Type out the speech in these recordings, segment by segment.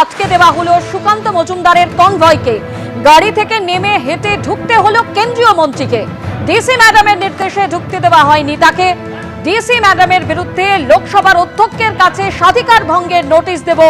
আটকে দেওয়া হলো সুকান্ত মজুমদারের কনভয়কে। গাড়ি থেকে নেমে হেঁটে ঢুকতে হলো কেন্দ্রীয় মন্ত্রীকে। ডিসি ম্যাডামের নির্দেশে ঢুকতে দেওয়া হয়নি তাকে। ডিসি ম্যাডামের বিরুদ্ধে লোকসভার অধ্যক্ষের কাছে স্বাধিকার ভঙ্গের নোটিশ দেব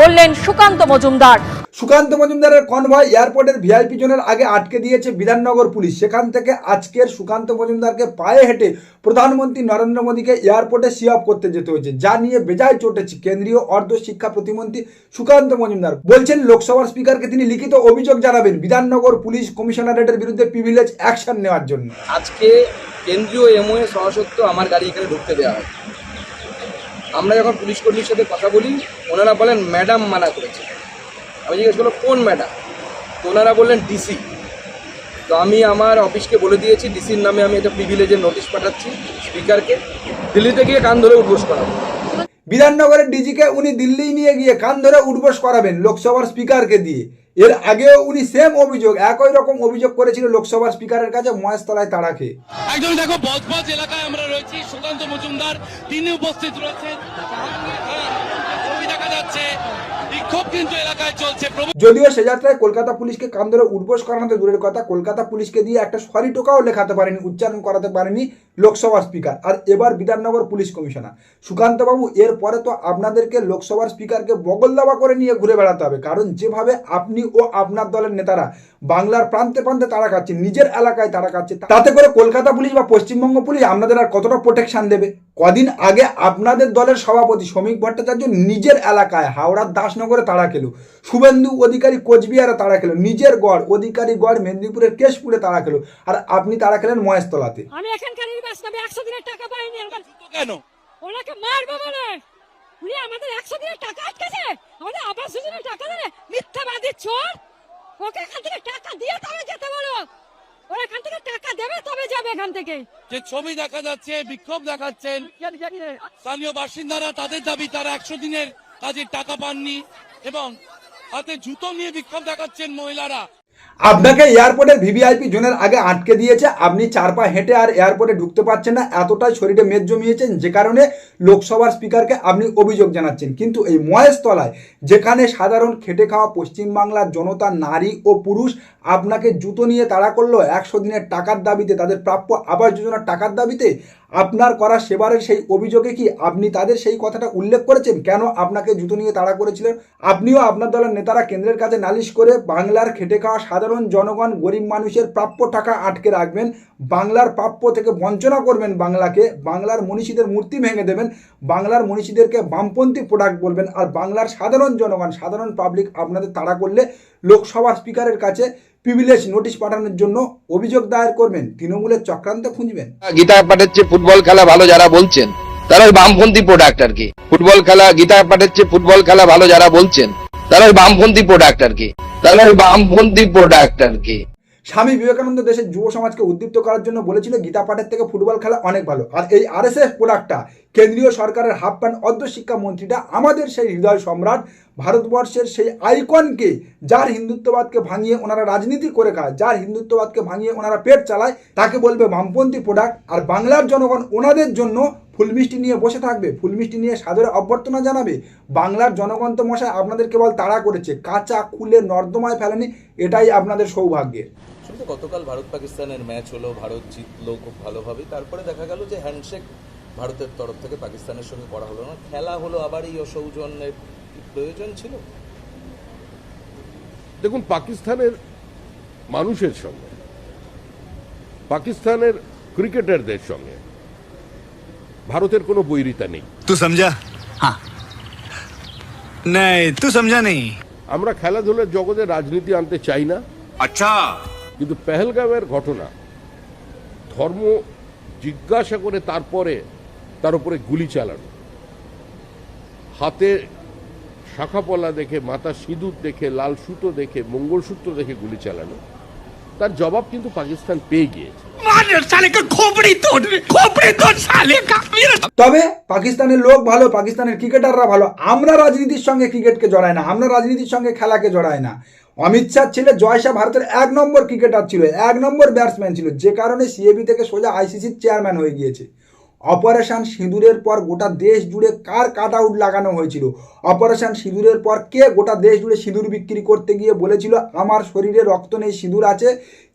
বললেন সুকান্ত মজুমদার। সুকান্ত মজুমদারের কনভয় এয়ারপোর্টের ভিআইপি জোনের আগে আটকে দিয়েছে বিধাননগর পুলিশ। সেখান থেকে আজকের সুকান্ত মজুমদারকে পায়ে হেঁটে প্রধানমন্ত্রী নরেন্দ্র মোদীকে এয়ারপোর্টে সি অফ করতে যেতে হয়েছে, যা নিয়ে বেজায় চটেছে কেন্দ্রীয় অর্ধ শিক্ষা প্রতিমন্ত্রী সুকান্ত মজুমদার। বলছেন, লোকসভার স্পিকারকে তিনি লিখিত অভিযোগ জানাবেন বিধাননগর পুলিশ কমিশনারেটের বিরুদ্ধে প্রিভিলেজ অ্যাকশন নেওয়ার জন্য। আজকে কেন্দ্রীয় এমওএ সহসত্ব আমার গাড়ি এখানে ঢুকতে দেওয়া হয়। আমরা যখন পুলিশ কর্মীর সাথে কথা বলি, ওনারা বলেন ম্যাডাম মানা করেছে। আমি জিজ্ঞেস করলাম, কোন ম্যাডাম? তো ওনারা বললেন ডিসি তো আমি আমার অফিসকে বলে দিয়েছি ডিসির নামে আমি একটা প্রিভিলেজের নোটিশ পাঠাচ্ছি স্পিকারকে। দিল্লিতে গিয়ে কান ধরে উদ্বোস করাবো। বিধাননগরের ডিজিকে উনি দিল্লি নিয়ে গিয়ে কান ধরে উঠবোস করাবেন লোকসভার স্পিকারকে দিয়ে। এর আগেও উনি সেম অভিযোগ, একই রকম অভিযোগ করেছিল লোকসভার স্পিকারের কাছে মহেশতলায় তাড়া খেয়ে। একদমই দেখো, বজবজ এলাকায় আমরা রয়েছি, সুকান্ত মজুমদার, তিনি উপস্থিত রয়েছেন। যদিও সে যাত্রায় কলকাতা পুলিশকে কান ধরে উঠবোস করানোতে দূরের কথা, কলকাতা পুলিশকে দিয়ে একটা সরি টোকাও লেখাতে পারেনি, উচ্চারণ করাতে পারেনি লোকসভার স্পিকার। আর এবার বিধাননগর পুলিশ কমিশনার। সুকান্তবাবু, এরপরে তো আপনাদেরকে লোকসভার স্পিকারকে বগল দাবা করে নিয়ে ঘুরে বেড়াতে হবে, কারণ যেভাবে আপনি ও আপনার দলের নেতারা বাংলার প্রান্তে প্রান্তে তারা খাচ্ছে নিজের এলাকায় তারা খাচ্ছে। তাতে করে কলকাতা পুলিশ বা পশ্চিমবঙ্গ পুলিশ আপনাদের আর কতটা প্রোটেকশন দেবে? কদিন আগে আপনাদের দলের সভাপতি শ্রমিক ভট্টাচার্য নিজের এলাকায় হাওড়ার দাসনগরে তারা খেলো। শুভেন্দু অধিকারী কোচবিহারে তারা খেলো। নিজের গড় অধিকারী গড় মেদিনীপুরের কেশপুরে তারা খেলো। আর আপনি তারা খেলেন মহেশতলাতে। আমি এখানকারই বাস্তবে একশো দিনের টাকা পাইনি কেন? ওনাকে মারবো বলে। উনি আমাদের একশো দিনের টাকা আটকেছে। আমাদের আবাস যোজনার টাকা দেবে। মিথ্যাবাদী চোর। ওকে এখান থেকে টাকা দিয়ে তবে যেতে বলো। ওরা এখান থেকে টাকা দেবে তবে যাবে এখান থেকে। যে ছবি দেখা যাচ্ছে, বিক্ষোভ দেখাচ্ছেন, স্থানীয় বাসিন্দারা তাদের দাবি, তারা একশো দিনের কাজের টাকা পাননি এবং হাতে জুতো নিয়ে বিক্ষোভ দেখাচ্ছেন মহিলারা। আপনাকে এয়ারপোর্টের ভিভিআইপি জোনের আগে আটকে দিয়েছে। আপনি চার পা হেঁটে আর এয়ারপোর্টে ঢুকতে পারছেন না। এতটাই শরীরে মেদ জমিয়েছেন, যে কারণে লোকসভার স্পিকারকে আপনি অভিযোগ জানাচ্ছেন। কিন্তু এই মহেশতলায়, যেখানে সাধারণ খেটে খাওয়া পশ্চিমবাংলার জনতা, নারী ও পুরুষ, আপনাকে জুতো নিয়ে তাড়া করল একশো দিনের টাকার দাবিতে, তাদের প্রাপ্য আবাস যোজনার টাকার দাবিতে। আপনার করা সেবারের সেই অভিযোগে কি আপনি তাদের সেই কথাটা উল্লেখ করেছেন? কেন আপনাকে জুতো নিয়ে তাড়া করেছিলেন? আপনিও আপনার দলের নেতারা কেন্দ্রের কাছে নালিশ করে বাংলার খেটে খাওয়া সাধারণ জনগণ গরিব মানুষের প্রাপ্য টাকা আটকে রাখবেন, বাংলার প্রাপ্য থেকে বঞ্চনা করবেন বাংলাকে, বাংলার মনীষীদের মূর্তি ভেঙে দেবেন, বাংলার মনীষীদেরকে বামপন্থী প্রোডাক্ট বলবেন, আর বাংলার সাধারণ জনগণ, সাধারণ পাবলিক আপনাদের তাড়া করলে লোকসভা স্পিকারের কাছে প্রিভিলেজ নোটিশ পাঠানোর জন্য অভিযোগ দায়ের করবেন, তৃণমূলের চক্রান্ত খুঁজবেন। গীতা পাঠাচ্ছে ফুটবল খেলা ভালো যারা বলছেন, তারা ওই বামপন্থী প্রোডাক্ট আর কি। ফুটবল খেলা, গীতা পাঠাচ্ছে ফুটবল খেলা ভালো যারা বলছেন, তারা ওই বামপন্থী প্রোডাক্ট আর কি। ওই বামপন্থী প্রোডাক্ট আর কি স্বামী বিবেকানন্দ দেশের যুব সমাজকে উদ্দীপ্ত করার জন্য বলেছিল, গীতা পাঠের থেকে ফুটবল খেলা অনেক ভালো। আর এই আরএসএস প্রোডাক্টটা কেন্দ্রীয় সরকারের হাফ প্যান্ট অর্ধ শিক্ষা মন্ত্রীটা, আমাদের সেই হৃদয় সম্রাট, ভারতবর্ষের সেই আইকনকে, যার হিন্দুত্ববাদকে ভাঙিয়ে ওনারা রাজনীতি করে খায়, যার হিন্দুত্ববাদকে ভাঙিয়ে ওনারা পেট চালায়, তাকে বলবে বামপন্থী প্রোডাক্ট আর বাংলার জনগণ ওনাদের জন্য ফুলমিষ্টি নিয়ে বসে থাকবে। ফুলমিষ্টি নিয়ে সাদরে অভ্যর্থনা জানাবে। বাংলার জনগণ তো মশাই আপনাদের কেবল তাড়া করেছে। কাঁচা খুলে নর্দমায় ফেলেনি এটাই আপনাদের সৌভাগ্যের। আসলে গতকাল ভারত পাকিস্তানের ম্যাচ হলো ভারত জিতলো খুব ভালোভাবে তারপরে দেখা গেল যে হ্যান্ডশেক ভারতের তরফ থেকে পাকিস্তানের সঙ্গে করা হলো না। খেলা হলো আবার এই অসৌজন্যের প্রয়োজন ছিল। দেখুন পাকিস্তানের মানুষের সঙ্গে পাকিস্তানের ক্রিকেটারদের সঙ্গে ভারতের কোনো বৈরিতা নেই। তু সমঝা হ্যাঁ তু সমঝা নেই আমরা খেলাধুলার জগতে রাজনীতি আনতে চাই না। আচ্ছা কিন্তু পেহেলগামের ঘটনা ধর্ম জিজ্ঞাসা করে তারপরে তার উপরে গুলি চালানো। হাতে শাখাপলা দেখে মাথা সিঁদুর দেখে লাল সুতো দেখে মঙ্গলসূত্র দেখে গুলি চালানো। তার জবাব কিন্তু পাকিস্তান পেয়ে গিয়েছে। তবে পাকিস্তানের লোক ভালো পাকিস্তানের ক্রিকেটাররা ভালো। আমরা রাজনীতির সঙ্গে ক্রিকেটকে জড়ায় না আমরা রাজনীতির সঙ্গে খেলাকে জড়াই না। অমিত শাহ ছেলে জয় শাহ ভারতের এক নম্বর ক্রিকেটার ছিল এক নম্বর ব্যাটসম্যান ছিল। যে কারণে সিএবি থেকে সোজা আইসিসির চেয়ারম্যান হয়ে গিয়েছে। অপারেশন সিঁদুরের পর গোটা দেশ জুড়ে কার কাট আউট লাগানো হয়েছিল অপারেশন সিঁদুরের পর কে গোটা দেশ জুড়ে সিঁদুর বিক্রি করতে গিয়ে বলেছিল আমার শরীরে রক্ত নেই সিঁদুর আছে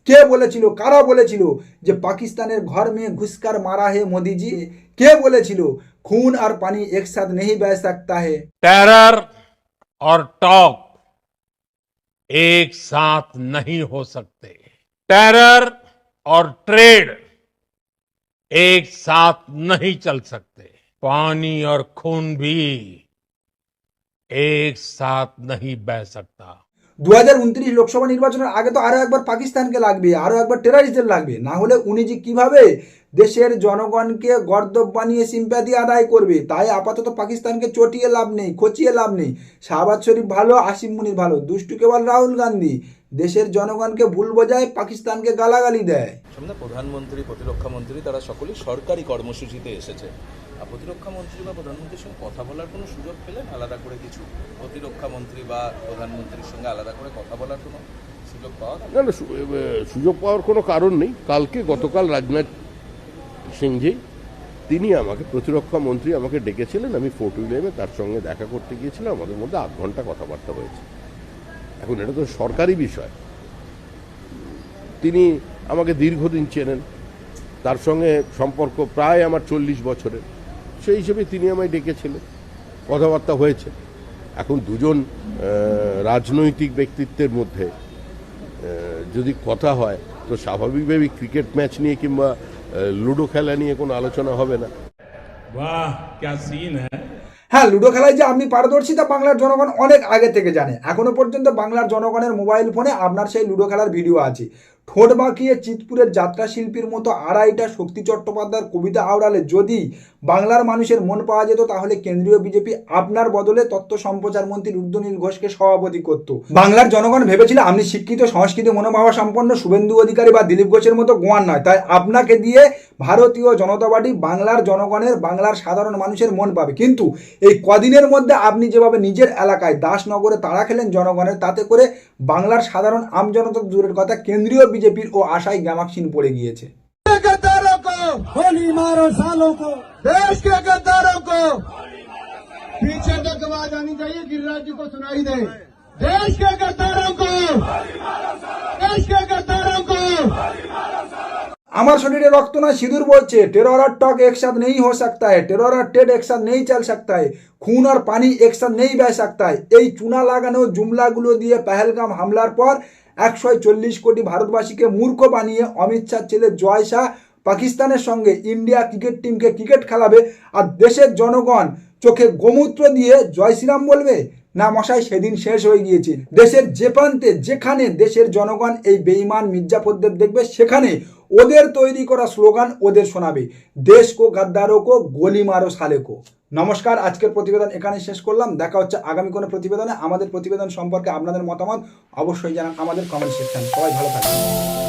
কে বলেছিল কারা বলেছিল যে পাকিস্তানের ঘর মে ঘুসকার মারা হে মোদিজি কে বলেছিল খুন আর পানি একসাথ নেই বহ सकता है टेरर और टॉक एक साथ नहीं हो सकते टेरर और ट्रेड एक साथ नहीं चल सकते पानी और खून भी एक साथ नहीं बह सकता দু লোকসভা নির্বাচনের আগে তো আরো একবার পাকিস্তানকে লাগবে আরো একবার টেরারিস্টদের লাগবে না হলে উনি যে কিভাবে দেশের জনগণকে গর্দব বানিয়ে সিম্প্যাথি আদায় করবে। তাই আপাতত পাকিস্তানকে চটিয়ে লাভ নেই খচিয়ে লাভ নেই। শাহবাজ শরীফ ভালো আসিম মুনির ভালো। দুষ্টু কেবল রাহুল গান্ধী। দেশের জনগণকে ভুল বোঝায় পাকিস্তানকে গালাগালি দেয়। সামনে প্রধানমন্ত্রী প্রতিরক্ষা মন্ত্রী তারা সকলেই সরকারি কর্মসূচিতে এসেছে। আর প্রতিরক্ষা মন্ত্রী বা প্রধানমন্ত্রীর সঙ্গে কথা বলার কোনো সুযোগ পেলেন আলাদা করে কিছু প্রতিরক্ষা মন্ত্রী বা প্রধানমন্ত্রীর সঙ্গে আলাদা করে কথা বলার কোনো সুযোগ পাওয়া না না সুযোগ পাওয়ার কোনো কারণ নেই। কালকে গতকাল রাজনাথ সিংজি। তিনি আমাকে, প্রতিরক্ষা মন্ত্রী আমাকে ডেকেছিলেন। আমি ফোর্ট উইলিয়ামে তার সঙ্গে দেখা করতে গিয়েছিলাম। আমাদের মধ্যে আধ ঘণ্টা কথাবার্তা হয়েছে। এখন এটা তো সরকারি বিষয়। তিনি আমাকে দীর্ঘদিন চেনেন। তার সঙ্গে সম্পর্ক প্রায় আমার চল্লিশ বছরের। সেই হিসেবে তিনি আমায় ডেকেছিলেন। কথাবার্তা হয়েছে। এখন দুজন রাজনৈতিক ব্যক্তিত্বের মধ্যে যদি কথা হয়, তো স্বাভাবিকভাবেই ক্রিকেট ম্যাচ নিয়ে কিংবা লুডো খেলা নিয়ে কোনো আলোচনা হবে না। হ্যাঁ লুডো খেলায় যে আমি পারদর্শী তা বাংলার জনগণ অনেক আগে থেকে জানে। এখনও পর্যন্ত বাংলার জনগণের মোবাইল ফোনে আপনার সেই লুডো খেলার ভিডিও আছে। ঠোঁট বাঁকিয়ে চিতপুরের যাত্রা শিল্পীর মতো আড়াইটা শক্তি চট্টোপাধ্যায়ের কবিতা আওড়ালে যদি বাংলার মানুষের মন পাওয়া যেত, তাহলে কেন্দ্রীয় বিজেপি আপনার বদলে তথ্য সম্প্রচার মন্ত্রী রুদ্রনীল ঘোষকে সভাপতি করত। বাংলার জনগণ ভেবেছিল, আপনি শিক্ষিত, সংস্কৃতি, মনোভাবা সম্পন্ন, শুভেন্দু অধিকারী বা দিলীপ ঘোষের মতো গোয়ান নয়। তাই আপনাকে দিয়ে ভারতীয় জনতা পার্টি বাংলার জনগণের, বাংলার সাধারণ মানুষের মন পাবে। কিন্তু এই কদিনের মধ্যে আপনি যেভাবে নিজের এলাকায় দাসনগরে তাড়া খেলেন জনগণের, তাতে করে বাংলার সাধারণ আমজনতা দূরের কথা কেন্দ্রীয় বিজেপির ও আশায় গ্যামাক্সিন পড়ে গিয়েছে गद्दारों को गोली मारो सालों को देश के गद्दारों को पीछे तक आवाज आनी चाहिए गिरिराज जी को सुनाई दे देश के गद्दारों को देश के गद्दारों को আমার শরীরে রক্ত না সিঁদুর বলছে टेरर और टॉक एक साथ नहीं हो सकता है टेरर और टेड एक साथ नहीं चल सकता है খুন আর পানি এক সাথ নেই বহ सकता है এই চুনা লাগানো জুমলাগুলো দিয়ে পেহেলগাম হামলার পর একশো চল্লিশ কোটি ভারতবাসীকে মূর্খ বানিয়ে অমিত শাহ ছেলে জয় শাহ পাকিস্তানের সঙ্গে ইন্ডিয়া ক্রিকেট টিমকে ক্রিকেট খেলাবে আর দেশের জনগণ চোখে গোমূত্র দিয়ে জয় শ্রীরাম বলবে না মশাই সেদিন শেষ হয়ে গিয়েছে দেশের যে প্রান্তে যেখানে দেশের জনগণ এই বেঈমান মির্জাফরদের দেখবে সেখানে ওদের তৈরি করা স্লোগান ওদের শোনাবে। দেশ কো, গাদ্দারো কো, গলি মারো সালে কো। নমস্কার, আজকের প্রতিবেদন এখানে শেষ করলাম। দেখা হচ্ছে আগামী কোনো প্রতিবেদনে। আমাদের প্রতিবেদন সম্পর্কে আপনাদের মতামত অবশ্যই জানান আমাদের কমেন্ট সেকশন সবাই ভালো থাকবেন।